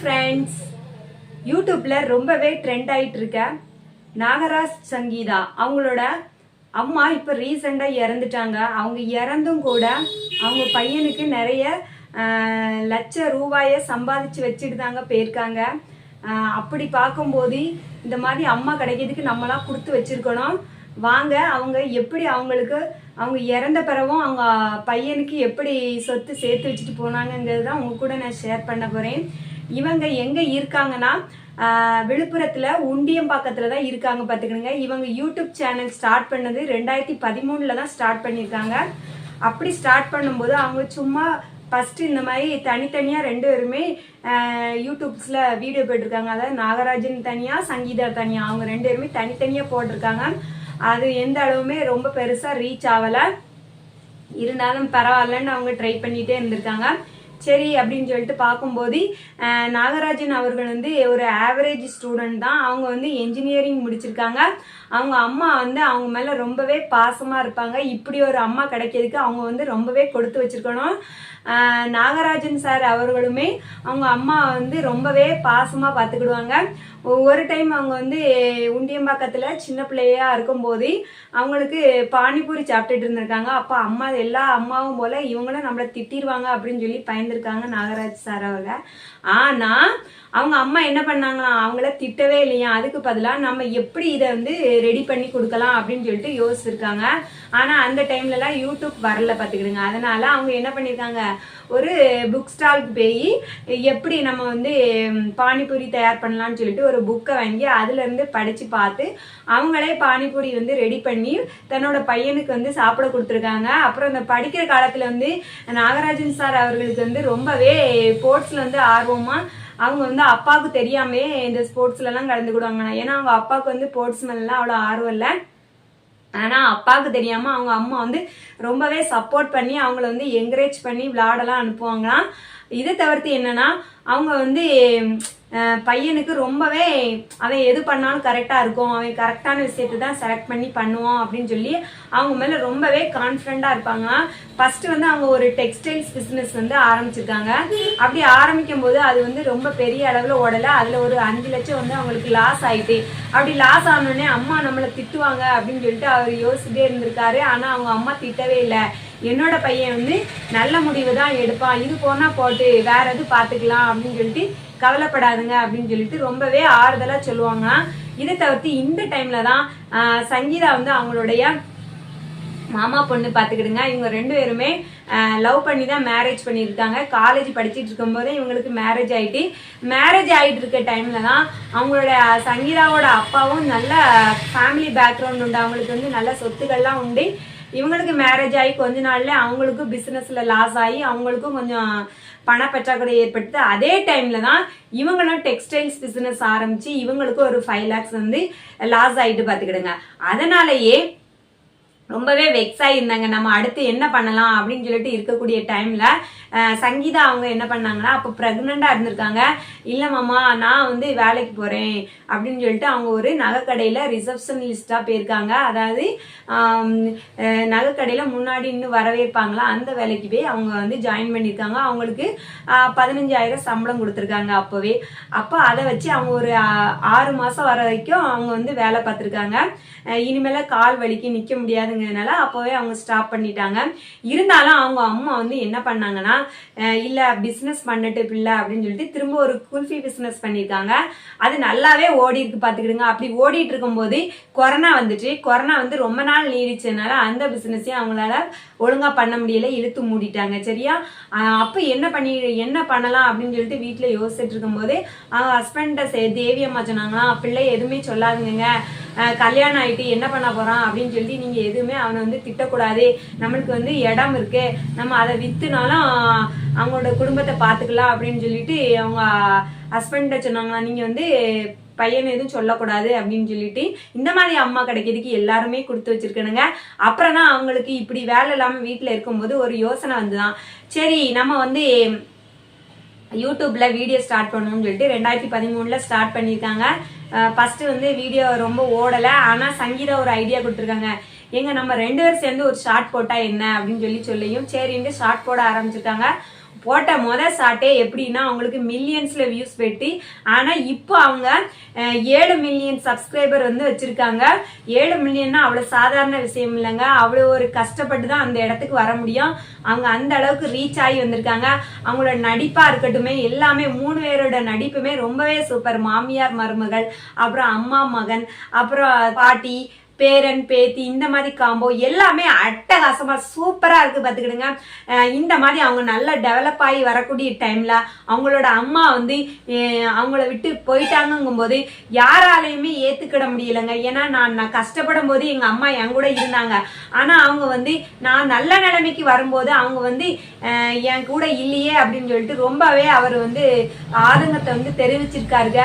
Friends யூடியூப்பில் ரொம்பவே trend ஆகிட்டு இருக்க நாகராஜ் சங்கீதா அவங்களோட அம்மா இப்போ ரீசெண்டாக இறந்துட்டாங்க. அவங்க இறந்தும் கூட அவங்க பையனுக்கு நிறைய லட்ச ரூபாயை சம்பாதிச்சு வச்சுட்டு தாங்க போயிருக்காங்க அப்படி பார்க்கும்போது இந்த மாதிரி அம்மா கிடைக்கிறதுக்கு நம்மளாம் கொடுத்து வச்சிருக்கணும். வாங்க அவங்க எப்படி அவங்களுக்கு அவங்க இறந்த பிறவும் அவங்க பையனுக்கு எப்படி சொத்து சேர்த்து வச்சுட்டு போனாங்கங்கிறது தான் உங்க கூட நான் ஷேர் பண்ண போகிறேன் இவங்க எங்க இருக்காங்கன்னா விழுப்புரத்துல உண்டியம் பக்கத்துல தான் இருக்காங்க பாத்துக்கணுங்க. இவங்க யூடியூப் சேனல் ஸ்டார்ட் பண்ணது ரெண்டாயிரத்தி பதிமூணுல தான் ஸ்டார்ட் பண்ணியிருக்காங்க. அப்படி ஸ்டார்ட் பண்ணும்போது அவங்க சும்மா ஃபர்ஸ்ட் இந்த மாதிரி தனித்தனியா ரெண்டு பேருமே யூடியூப்ஸில் யூடியூப்ஸ்ல வீடியோ போட்டிருக்காங்க. அதாவது நாகராஜன் தனியா சங்கீதா தனியா அவங்க ரெண்டு பேருமே தனித்தனியா போட்டிருக்காங்க. அது எந்த அளவுமே ரொம்ப பெருசா ரீச் ஆகல. இருந்தாலும் பரவாயில்லன்னு அவங்க ட்ரை பண்ணிட்டே இருந்திருக்காங்க. சரி அப்படின்னு சொல்லிட்டு பார்க்கும்போது நாகராஜன் அவர்கள் வந்து ஒரு ஆவரேஜ் ஸ்டூடெண்ட் தான். அவங்க வந்து என்ஜினியரிங் முடிச்சிருக்காங்க. அவங்க அம்மா வந்து அவங்க மேல ரொம்பவே பாசமா இருப்பாங்க. இப்படி ஒரு அம்மா கிடைக்கிறதுக்கு அவங்க வந்து ரொம்பவே கொடுத்து வச்சிருக்கணும். நாகராஜன் சார் அவர்களுமே அவங்க அம்மா வந்து ரொம்பவே பாசமாக பார்த்துக்கிடுவாங்க. ஒரு டைம் அவங்க வந்து உண்டியம்பாக்கத்தில் சின்ன பிள்ளையாக இருக்கும்போது அவங்களுக்கு பானிபூரி சாப்பிட்டுட்டு இருந்திருக்காங்க. அப்போ அம்மா எல்லா அம்மாவும் போல இவங்களும் நம்மளை திட்டிருவாங்க அப்படின்னு சொல்லி பயந்துருக்காங்க நாகராஜ் சார் அவளை ஆனா அவங்க அம்மா என்ன பண்ணாங்களாம்? அவங்கள திட்டவே இல்லையா? அதுக்கு பதிலா நம்ம எப்படி இதை வந்து ரெடி பண்ணி கொடுக்கலாம் அப்படின்னு சொல்லிட்டு யோசிச்சிருக்காங்க. ஆனா அந்த டைம்ல எல்லாம் யூடியூப் வரல பாத்துக்கிடுங்க அதனால அவங்க என்ன பண்ணிருக்காங்க ஒரு புக் ஸ்டாலுக்கு போய் எப்படி நம்ம வந்து பானிபூரி தயார் பண்ணலாம்னு சொல்லிட்டு ஒரு புக்கை வாங்கி அதுல இருந்து படிச்சு பார்த்து அவங்களே பானிபூரி வந்து ரெடி பண்ணி தன்னோட பையனுக்கு வந்து சாப்பிட கொடுத்துருக்காங்க. அப்புறம் இந்த படிக்கிற காலத்துல வந்து நாகராஜன் சார் அவர்களுக்கு வந்து ரொம்பவே ஸ்போர்ட்ஸ்ல வந்து ஆர்வமா அவங்க வந்து அப்பாவுக்கு தெரியாமே இந்த ஸ்போர்ட்ஸ்ல எல்லாம் கலந்துக்கிடுவாங்க ஏன்னா அவங்க அப்பாவுக்கு வந்து ஸ்போர்ட்ஸ் மேலாம் அவ்வளோ ஆர்வம் இல்லை. ஆனா அப்பாவுக்கு தெரியாம அவங்க அம்மா வந்து ரொம்பவே சப்போர்ட் பண்ணி அவங்கள வந்து என்கரேஜ் பண்ணி விளையாடலாம் அனுப்புவாங்களாம். இதை தவிர்த்து என்னன்னா அவங்க வந்து பையனுக்கு ரொம்பவே அவன் எது பண்ணாலும் கரெக்டாக இருக்கும். அவன் கரெக்டான விஷயத்தை தான் செலக்ட் பண்ணி பண்ணுவான் அப்படின்னு சொல்லி அவங்க மேலே ரொம்பவே கான்ஃபிடண்டா இருப்பாங்க. ஃபஸ்ட்டு வந்து அவங்க ஒரு டெக்ஸ்டைல்ஸ் பிஸ்னஸ் வந்து ஆரம்பிச்சிருக்காங்க. அப்படி ஆரம்பிக்கும் போது அது வந்து ரொம்ப பெரிய அளவில் ஓடலை. அதில் ஒரு அஞ்சு லட்சம் வந்து அவங்களுக்கு லாஸ் ஆகிட்டு அப்படி லாஸ் ஆனோடனே அம்மா நம்மளை திட்டுவாங்க அப்படின்னு சொல்லிட்டு அவர் யோசிச்சுட்டே இருந்திருக்காரு. ஆனால் அவங்க அம்மா திட்டவே இல்லை. என்னோட பையன் வந்து நல்ல முடிவு தான் எடுப்பான். இது போனால் போட்டு வேற எது பார்த்துக்கலாம் அப்படின்னு சொல்லிட்டு கவலைப்படாதுங்க அப்படின்னு சொல்லிட்டு ரொம்பவே ஆறுதலாக சொல்லுவாங்க இதை தவிர்த்து இந்த டைம்ல தான் சங்கீதா வந்து அவங்களுடைய மாமா பொண்ணு பார்த்துக்கிடுங்க இவங்க ரெண்டு பேருமே லவ் பண்ணி தான் மேரேஜ் பண்ணியிருக்காங்க. காலேஜ் படிச்சுட்டு இருக்கும்போதே இவங்களுக்கு மேரேஜ் ஆயிட்டு மேரேஜ் ஆகிட்டு இருக்க டைம்ல தான் அவங்களோட சங்கீதாவோட அப்பாவும் நல்ல ஃபேமிலி பேக்ரவுண்ட் உண்டு. அவங்களுக்கு வந்து நல்ல சொத்துக்கள்லாம் உண்டு. இவங்களுக்கு மேரேஜ் ஆகி கொஞ்ச நாள்ல அவங்களுக்கும் பிசினஸ்ல லாஸ் ஆகி அவங்களுக்கும் கொஞ்சம் பண பற்றாக்குறை ஏற்பட்டு அதே டைம்ல தான் இவங்களும் டெக்ஸ்டைல்ஸ் பிசினஸ் ஆரம்பிச்சு இவங்களுக்கும் ஒரு ஃபைவ் லேக்ஸ் வந்து லாஸ் ஆயிட்டு பாத்துக்கிடுங்க அதனாலயே ரொம்பவே வெக்ஸ் ஆகியிருந்தாங்க நம்ம அடுத்து என்ன பண்ணலாம் அப்படின்னு சொல்லிட்டு இருக்கக்கூடிய டைமில் சங்கீதா அவங்க என்ன பண்ணாங்கன்னா அப்போ ப்ரெக்னெண்டாக இருந்திருக்காங்க. இல்லை மாமா நான் வந்து வேலைக்கு போகிறேன் அப்படின்னு சொல்லிட்டு அவங்க ஒரு நகைக்கடையில் ரிசப்ஷனிஸ்டாக போயிருக்காங்க. அதாவது நகைக்கடையில் முன்னாடி இன்னும் வரவேற்பாங்களா அந்த வேலைக்கு போய் அவங்க வந்து ஜாயின் பண்ணியிருக்காங்க. அவங்களுக்கு பதினஞ்சாயிரம் சம்பளம் கொடுத்துருக்காங்க அப்போவே. அப்போ அதை வச்சு அவங்க ஒரு ஆறு மாதம் வர வரைக்கும் அவங்க வந்து வேலை பார்த்துருக்காங்க. இனிமேல் கால் வலிக்கு நிற்க முடியாதுங்க. முடியாதுங்கிறதுனால அப்போவே அவங்க ஸ்டாப் பண்ணிட்டாங்க. இருந்தாலும் அவங்க அம்மா வந்து என்ன பண்ணாங்கன்னா இல்லை பிஸ்னஸ் பண்ணட்டு பிள்ளை அப்படின்னு சொல்லிட்டு திரும்ப ஒரு குல்ஃபி பிஸ்னஸ் பண்ணியிருக்காங்க அது நல்லாவே ஓடி இருக்கு பார்த்துக்கிடுங்க. அப்படி ஓடிட்டு இருக்கும்போது கொரோனா வந்துச்சு. கொரோனா வந்து ரொம்ப நாள் நீடிச்சதுனால அந்த பிஸ்னஸையும் அவங்களால ஒழுங்காக பண்ண முடியல இழுத்து மூடிட்டாங்க. சரியா? அப்போ என்ன பண்ணி என்ன பண்ணலாம் அப்படின்னு சொல்லிட்டு வீட்டில் யோசிச்சுட்டு இருக்கும்போது அவங்க ஹஸ்பண்ட தேவி அம்மா சொன்னாங்களாம் பிள்ளை எதுவுமே சொல்லாதுங்க கல்யாணம் ஆயிட்டு என்ன பண்ண போகிறான் அப்படின்னு சொல்லி நீங்கள் எதுவுமே அவனை வந்து திட்டக்கூடாது. நம்மளுக்கு வந்து இடம் இருக்கு. நம்ம அதை விற்றுனாலும் அவங்களோட குடும்பத்தை பார்த்துக்கலாம் அப்படின்னு சொல்லிட்டு அவங்க ஹஸ்பண்ட சொன்னாங்களா நீங்கள் வந்து பையன் எதுவும் சொல்லக்கூடாது அப்படின்னு சொல்லிட்டு. இந்த மாதிரி அம்மா கிடைக்கிறதுக்கு எல்லாருமே கொடுத்து வச்சிருக்கணுங்க. அப்புறம் தான் அவங்களுக்கு இப்படி வேலை இல்லாமல் வீட்டில் இருக்கும்போது ஒரு யோசனை வந்துதான். சரி நம்ம வந்து யூடியூப்ல வீடியோ ஸ்டார்ட் பண்ணணும்னு சொல்லிட்டு ரெண்டாயிரத்தி பதிமூணுல ஸ்டார்ட் பண்ணியிருக்காங்க. ஃபர்ஸ்ட் வந்து வீடியோ ரொம்ப ஓடல. ஆனா சங்கீதா ஒரு ஐடியா கொடுத்துருக்காங்க. எங்க நம்ம ரெண்டு பேரும் சேர்ந்து ஒரு ஷார்ட் போட்டா என்ன அப்படின்னு சொல்லி சொல்லியும் சரின்ட்டு ஷார்ட் போட ஆரம்பிச்சிருக்காங்க போட்ட முத ஷாட்டே எப்படின்னா அவங்களுக்கு மில்லியன்ஸ்ல வியூஸ் பெட்டி ஆனா இப்போ அவங்க ஏழு மில்லியன் சப்ஸ்கிரைபர் வந்து வச்சிருக்காங்க. ஏழு மில்லியன்னா அவ்வளவு சாதாரண விஷயம் இல்லைங்க. அவ்வளோ ஒரு கஷ்டப்பட்டு தான் அந்த இடத்துக்கு வர முடியும். அவங்க அந்த அளவுக்கு ரீச் ஆகி வந்திருக்காங்க. அவங்களோட நடிப்பா இருக்கட்டுமே எல்லாமே மூணு பேரோட நடிப்புமே ரொம்பவே சூப்பர் மாமியார் மருமகள் அப்புறம் அம்மா மகன் அப்புறம் பாட்டி பேரன் பேத்தி இந்த மாதிரி காம்போ எல்லாமே அட்டகாசமாக சூப்பராக இருக்குது பார்த்துக்கிடுங்க. இந்த மாதிரி அவங்க நல்லா டெவலப் ஆகி வரக்கூடிய டைமில் அவங்களோட அம்மா வந்து அவங்கள விட்டு போயிட்டாங்கங்கும் போது யாராலையுமே ஏற்றுக்கிட முடியலைங்க. ஏன்னா நான் நான் கஷ்டப்படும் போது எங்கள் அம்மா என் கூட இருந்தாங்க. ஆனால் அவங்க வந்து நான் நல்ல நிலைமைக்கு வரும்போது அவங்க வந்து என் கூட இல்லையே அப்படின்னு சொல்லிட்டு ரொம்பவே அவர் வந்து ஆதங்கத்தை வந்து தெரிவிச்சிருக்காருங்க.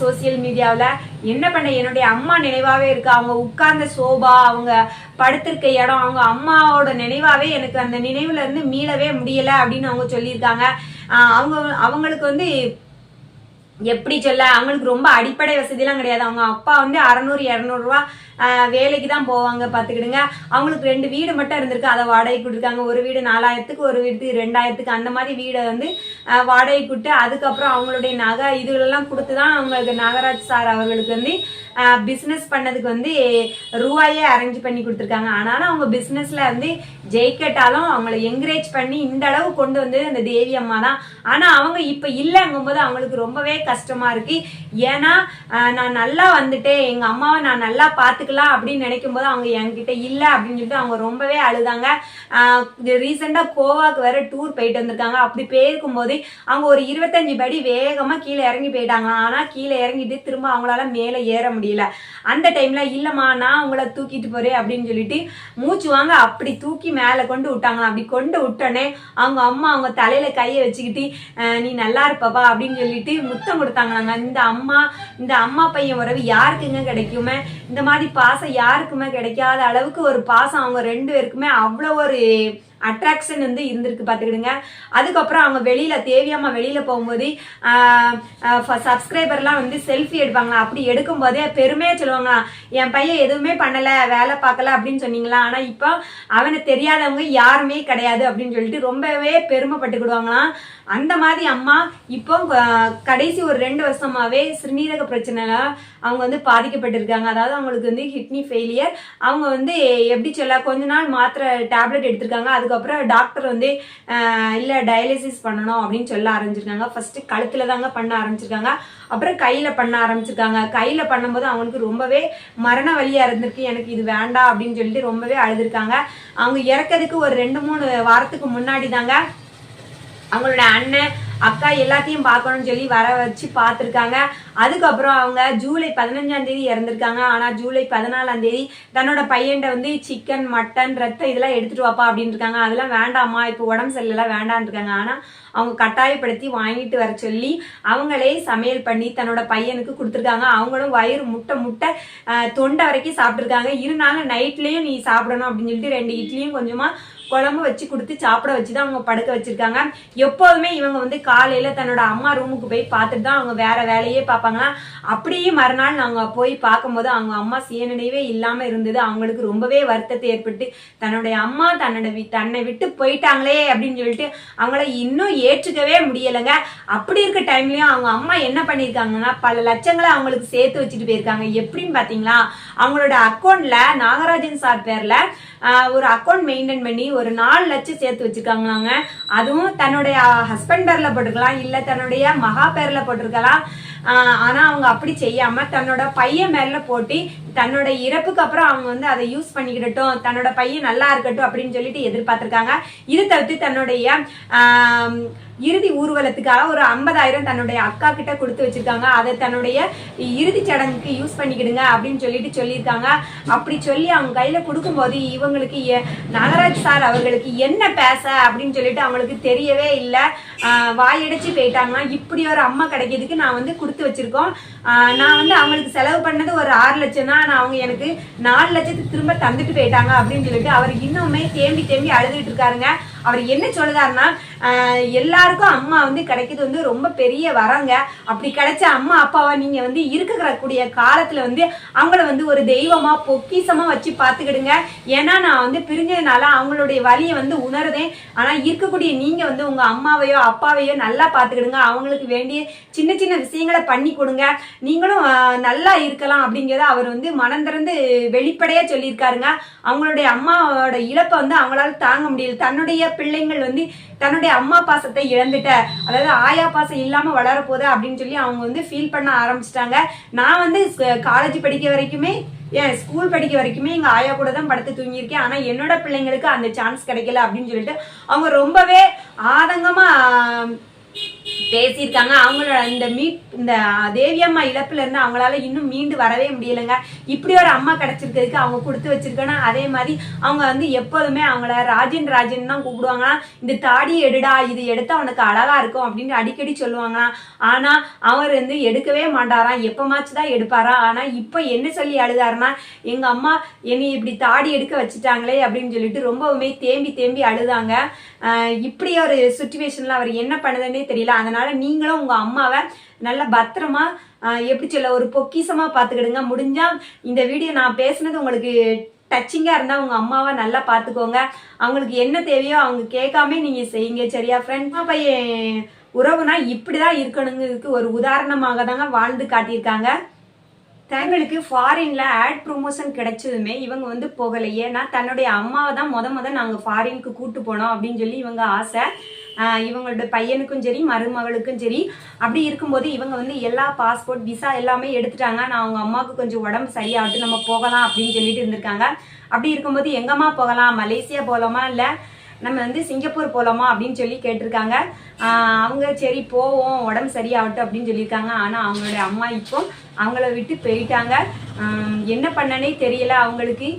சோசியல் மீடியாவில் என்ன பண்ண? என்னுடைய அம்மா நினைவாகவே இருக்கு? அவங்க உட்கார்ந்த சோபா அவங்க படுத்திருக்க இடம் அவங்க அம்மாவோட நினைவாவே எனக்கு அந்த நினைவுல இருந்து மீளவே முடியல அப்படின்னு அவங்க சொல்லியிருக்காங்க. அவங்க அவங்களுக்கு வந்து எப்படி சொல்ல அவங்களுக்கு ரொம்ப அடிப்படை வசதிலாம் கிடையாது. அவங்க அப்பா வந்து அறநூறு இரநூறுவா வேலைக்கு தான் போவாங்க பார்த்துக்கிடுங்க. அவங்களுக்கு ரெண்டு வீடு மட்டும் இருந்திருக்கு. அதை வாடகைக்கு கொடுத்துருக்காங்க ஒரு வீடு நாலாயிரத்துக்கு ஒரு வீடு ரெண்டாயிரத்துக்கு அந்த மாதிரி வீடை வந்து வாடகை கொடுத்து அதுக்கப்புறம் அவங்களுடைய நகை இதுகளெல்லாம் கொடுத்து தான் அவங்களுக்கு நாகராஜ் சார் அவர்களுக்கு வந்து பிஸ்னஸ் பண்ணதுக்கு வந்து ரூபாயே அரேஞ்ச் பண்ணி கொடுத்துருக்காங்க. ஆனாலும் அவங்க பிஸ்னஸ்ல வந்து ஜெயிக்கட்டாலும் அவங்கள என்கரேஜ் பண்ணி இந்த அளவு கொண்டு வந்து அந்த தேவி அம்மா தான். ஆனால் அவங்க இப்போ இல்லைங்கும் போது அவங்களுக்கு ரொம்பவே கஷ்டமாக இருக்கு. ஏன்னா நான் நல்லா வந்துட்டேன். எங்கள் அம்மாவை நான் நல்லா பாத்துக்கலாம் அப்படின்னு நினைக்கும் போது அவங்க என்கிட்ட இல்ல அப்படின்னு சொல்லிட்டு அவங்க ரொம்பவே அழுதாங்க. ரீசெண்டா கோவாக்கு வேற டூர் போயிட்டு வந்திருக்காங்க. அப்படி போயிருக்கும் போது அவங்க ஒரு இருபத்தஞ்சு படி வேகமா கீழே இறங்கி போயிட்டாங்க ஆனா கீழே இறங்கிட்டு திரும்ப அவங்களால மேலே ஏற முடியல. அந்த டைம்ல இல்லம்மா நான் உங்களை தூக்கிட்டு போறேன் அப்படின்னு சொல்லிட்டு மூச்சு வாங்க அப்படி தூக்கி மேலே கொண்டு விட்டாங்களாம். அப்படி கொண்டு விட்டோன்னே அவங்க அம்மா அவங்க தலையில கையை வச்சுக்கிட்டு நீ நல்லா இருப்பப்பா அப்படின்னு சொல்லிட்டு முத்தம் கொடுத்தாங்களாங்க. இந்த அம்மா இந்த அம்மா பையன் உறவு யாருக்குங்க கிடைக்குமே? இந்த மாதிரி பாசம் யாருக்குமே கிடைக்காத அளவுக்கு ஒரு பாசம் அவங்க ரெண்டு பேருக்குமே அவ்வளோ ஒரு அட்ராக்ஷன் வந்து இருந்திருக்கு பார்த்துக்கிடுங்க. அதுக்கப்புறம் அவங்க வெளியில் தேவியம்மா வெளியில் போகும்போது சப்ஸ்கிரைபர்லாம் வந்து செல்ஃபி எடுப்பாங்களா அப்படி எடுக்கும்போதே பெருமையாக சொல்லுவாங்களா என் பையன் எதுவுமே பண்ணல வேலை பார்க்கல அப்படின்னு சொன்னீங்களா? ஆனா இப்போ அவனை தெரியாதவங்க யாருமே கிடையாது அப்படின்னு சொல்லிட்டு ரொம்பவே பெருமைப்பட்டுக்கிடுவாங்களாம். அந்த மாதிரி அம்மா இப்போ கடைசி ஒரு ரெண்டு வருஷமாவே சிறுநீரக பிரச்சனைல அவங்க வந்து பாதிக்கப்பட்டிருக்காங்க. அதாவது அவங்களுக்கு வந்து கிட்னி ஃபெயிலியர் அவங்க வந்து எப்படி சொல்ல கொஞ்ச நாள் மாத்திரை டேப்லெட் எடுத்திருக்காங்க. அதுக்கப்புறம் டாக்டர் வந்து இல்லை டயாலிசிஸ் பண்ணணும் அப்படின்னு சொல்ல ஆரம்பிச்சிருக்காங்க. ஃபர்ஸ்ட் கழுத்துல தாங்க பண்ண ஆரம்பிச்சிருக்காங்க. அப்புறம் கையில பண்ண ஆரம்பிச்சிருக்காங்க. கையில பண்ணும்போது அவங்களுக்கு ரொம்பவே மரண வலியா இருந்திருக்கு எனக்கு இது வேண்டாம் அப்படின்னு சொல்லிட்டு ரொம்பவே அழுதுருக்காங்க. அவங்க இறக்கிறதுக்கு ஒரு ரெண்டு மூணு வாரத்துக்கு முன்னாடி தாங்க அவங்களோட அண்ணன் அக்கா எல்லாத்தையும் பார்க்கணும்னு சொல்லி வர வச்சு பார்த்துருக்காங்க. அதுக்கப்புறம் அவங்க ஜூலை பதினஞ்சாம் தேதி இறந்துருக்காங்க. ஆனால் ஜூலை பதினாலாம் தேதி தன்னோட பையன்கிட்ட வந்து சிக்கன் மட்டன் ரத்தம் இதெல்லாம் எடுத்துட்டு வாப்பா அப்படின்னு இருக்காங்க. அதெல்லாம் வேண்டாம்மா இப்போ உடம்பு சரியில்லாம் வேண்டான்னு இருக்காங்க. ஆனால் அவங்க கட்டாயப்படுத்தி வாங்கிட்டு வர சொல்லி அவங்களே சமையல் பண்ணி தன்னோட பையனுக்கு கொடுத்துருக்காங்க. அவங்களும் வயிறு முட்டை முட்டை தொண்டை வரைக்கும் சாப்பிட்ருக்காங்க இருந்தாலும் நைட்லேயும் நீ சாப்பிடணும் அப்படின்னு சொல்லிட்டு ரெண்டு இட்லியும் கொஞ்சமாக குழம்பு வச்சு கொடுத்து சாப்பிட வச்சு தான் அவங்க படுக்க வச்சிருக்காங்க. எப்போதுமே இவங்க வந்து காலையில தன்னோட அம்மா ரூமுக்கு போய் பார்த்துட்டு தான் அவங்க வேற வேலையே பார்ப்பாங்களாம் அப்படியே மறுநாள் நாங்கள் போய் பார்க்கும்போது அவங்க அம்மா சீனடையவே இல்லாமல் இருந்தது. அவங்களுக்கு ரொம்பவே வருத்தத்தை ஏற்பட்டு தன்னுடைய அம்மா தன்னோட வி- தன்னை விட்டு போயிட்டாங்களே அப்படின்னு சொல்லிட்டு அவங்கள இன்னும் ஏற்றுக்கவே முடியலைங்க. அப்படி இருக்க டைம்லயும் அவங்க அம்மா என்ன பண்ணியிருக்காங்கன்னா பல லட்சங்களை அவங்களுக்கு சேர்த்து வச்சுட்டு போயிருக்காங்க. எப்படின்னு பார்த்தீங்களா அவங்களோட அக்கௌண்ட்ல நாகராஜன் சார் பேர்ல ஒரு அக்கௌண்ட் மெயின்டைன் பண்ணி ஒரு நாலு லட்சம் சேர்த்து வச்சிருக்காங்களாங்க. அதுவும் தன்னுடைய ஹஸ்பண்ட் பேர்ல போட்டிருக்கலாம் இல்ல தன்னுடைய மகா பேர்ல போட்டிருக்கலாம். ஆஹ், ஆனா அவங்க அப்படி செய்யாம தன்னோட பையன் மேல போட்டு தன்னோட இறப்புக்கு அப்புறம் அவங்க வந்து அதை யூஸ் பண்ணிக்கிடட்டும் தன்னோட பையன் நல்லா இருக்கட்டும் அப்படின்னு சொல்லிட்டு எதிர்பார்த்திருக்காங்க. இது தவிர்த்து தன்னுடைய ஆஹ், இறுதி ஊர்வலத்துக்காக ஒரு ஐம்பதாயிரம் தன்னுடைய அக்கா கிட்ட கொடுத்து வச்சிருக்காங்க. அதை தன்னுடைய இறுதி சடங்குக்கு யூஸ் பண்ணிக்கிடுங்க அப்படின்னு சொல்லிட்டு சொல்லியிருக்காங்க. அப்படி சொல்லி அவங்க கையில கொடுக்கும்போது இவங்களுக்கு நாகராஜ் சார் அவர்களுக்கு என்ன பேச அப்படின்னு சொல்லிட்டு அவங்களுக்கு தெரியவே இல்லை. வாயடிச்சு போயிட்டாங்கன்னா இப்படி ஒரு அம்மா கிடைக்கிறதுக்கு நான் வந்து கொடுத்து வச்சிருக்கோம். நான் வந்து அவங்களுக்கு செலவு பண்ணது ஒரு ஆறு லட்சம் தான். நான் அவங்க எனக்கு நாலு லட்சத்துக்கு திரும்ப தந்துட்டு போயிட்டாங்க அப்படின்னு சொல்லிட்டு அவர் இன்னுமே தேம்பி தேம்பி அழுதுகிட்டு இருக்காருங்க. அவர் என்ன சொல்லுதாருன்னா எல்லாருக்கும் அம்மா வந்து கிடைக்கிறது வந்து ரொம்ப பெரிய வரங்க. அப்படி கிடைச்ச அம்மா அப்பாவை நீங்க வந்து இருக்கக்கூடிய காலத்துல வந்து அவங்கள வந்து ஒரு தெய்வமா பொக்கிசமா வச்சு பார்த்துக்கிடுங்க. ஏன்னா நான் வந்து பிரிஞ்சதுனால அவங்களுடைய வலியை வந்து உணருதேன். ஆனா இருக்கக்கூடிய நீங்க வந்து உங்க அம்மாவையோ அப்பாவையோ நல்லா பார்த்துக்கிடுங்க. அவங்களுக்கு வேண்டிய சின்ன சின்ன விஷயங்களை பண்ணி கொடுங்க. நீங்களும் நல்லா இருக்கலாம் அப்படிங்கிறத அவர் வந்து மனந்திறந்து வெளிப்படையா சொல்லியிருக்காருங்க. அவங்களுடைய அம்மாவோட இழப்பை வந்து அவங்களால தாங்க முடியல. தன்னுடைய பிள்ளைங்கள் வந்து தன்னுடைய அம்மா பாசத்தை இழந்துட்ட. அதாவது ஆயா பாசம் இல்லாம வளரப்போகுது அப்படின்னு சொல்லி அவங்க வந்து ஃபீல் பண்ண ஆரம்பிச்சிட்டாங்க. நான் வந்து காலேஜ் படிக்க வரைக்குமே ஏன் ஸ்கூல் படிக்க வரைக்குமே எங்க ஆயா கூட தான் படுத்து தூங்கியிருக்கேன். ஆனா என்னோட பிள்ளைங்களுக்கு அந்த சான்ஸ் கிடைக்கல அப்படின்னு சொல்லிட்டு அவங்க ரொம்பவே ஆதங்கமா பேசியிருக்காங்க. அவங்களோட இந்த மீட் இந்த தேவியம்மா இழப்புல இருந்து அவங்களால இன்னும் மீண்டு வரவே முடியலைங்க. இப்படி ஒரு அம்மா கிடைச்சிருக்கிறதுக்கு அவங்க கொடுத்து வச்சிருக்கனா அதே மாதிரி அவங்க வந்து எப்போதுமே அவங்கள ராஜன் ராஜன் தான் கூப்பிடுவாங்கன்னா இந்த தாடி எடுடா இது எடுத்தா அவனுக்கு அழகா இருக்கும் அப்படின்னு அடிக்கடி சொல்லுவாங்களாம் ஆனா அவர் வந்து எடுக்கவே மாட்டாராம் எப்பமாச்சும் தான் எடுப்பாரா? ஆனா இப்போ என்ன சொல்லி அழுதாருன்னா எங்க அம்மா என்னை இப்படி தாடி எடுக்க வச்சுட்டாங்களே அப்படின்னு சொல்லிட்டு ரொம்பவுமே தேம்பி தேம்பி அழுதாங்க. இப்படி ஒரு சுச்சுவேஷன்ல அவர் என்ன பண்ணுதுன்னு தெரியல. அதனால நீங்களும் உங்க அம்மாவை நல்ல பத்திரமா எப்படி சொல்ல ஒரு பொக்கிசமா பாத்துக்கிடுங்க முடிஞ்சா இந்த வீடியோ நான் பேசுனது உங்களுக்கு டச்சிங்காக இருந்தால் உங்கள் அம்மாவை நல்லா பார்த்துக்கோங்க. அவங்களுக்கு என்ன தேவையோ அவங்க கேட்காம நீங்கள் செய்யுங்க சரியா ஃப்ரெண்ட் பையன் உறவுனா இப்படிதான் இருக்கணுங்கிறதுக்கு ஒரு உதாரணமாக தாங்க வாழ்ந்து காட்டியிருக்காங்க. தங்களுக்கு ஃபாரின்ல ஆட் ப்ரொமோஷன் கிடைச்சதுமே இவங்க வந்து போகலை ஏன்னா தன்னுடைய அம்மாவை தான் முத முத நாங்கள் ஃபாரினுக்கு கூட்டு போனோம் அப்படின்னு சொல்லி இவங்க ஆசை. இவங்களோட பையனுக்கும் சரி மருமகளுக்கும் சரி அப்படி இருக்கும்போது இவங்க வந்து எல்லா பாஸ்போர்ட் விசா எல்லாமே எடுத்துட்டாங்க. நான் அவங்க அம்மாவுக்கு கொஞ்சம் உடம்பு சரியாகட்டும் நம்ம போகலாம் அப்படின்னு சொல்லிட்டு இருந்திருக்காங்க. அப்படி இருக்கும்போது எங்கம்மா போகலாம்? மலேசியா போகலாமா? இல்லை நம்ம வந்து சிங்கப்பூர் போகலாமா அப்படின்னு சொல்லி கேட்டிருக்காங்க. அவங்க சரி போவோம் உடம்பு சரியாகட்டும் அப்படின்னு சொல்லியிருக்காங்க. ஆனால் அவங்களுடைய அம்மா இப்போ அவங்கள விட்டு போயிட்டாங்க. என்ன பண்ணனே தெரியல அவங்களுக்கு.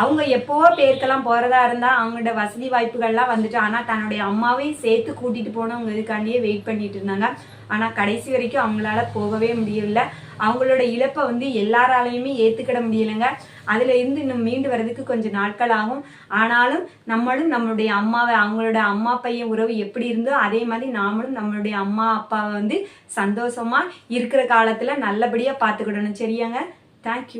அவங்க எப்போ பேருக்கெல்லாம் போகிறதா இருந்தால் அவங்களோட வசதி வாய்ப்புகள்லாம் வந்துட்டு ஆனால் தன்னுடைய அம்மாவையும் சேர்த்து கூட்டிகிட்டு போனவங்க இதுக்காண்டியே வெயிட் பண்ணிட்டு இருந்தாங்க. ஆனால் கடைசி வரைக்கும் அவங்களால போகவே முடியல அவங்களோட இழப்பை வந்து எல்லாராலையுமே ஏற்றுக்கிட முடியலைங்க. அதுல இருந்து இன்னும் மீண்டு வர்றதுக்கு கொஞ்சம் நாட்கள் ஆகும். ஆனாலும் நம்மளும் நம்மளுடைய அம்மாவை அவங்களோட அம்மா பையன் உறவு எப்படி இருந்தோ அதே மாதிரி நாமளும் நம்மளுடைய அம்மா அப்பாவை வந்து சந்தோஷமா இருக்கிற காலத்துல நல்லபடியா பார்த்துக்கிடணும். சரியாங்க? தேங்க்யூ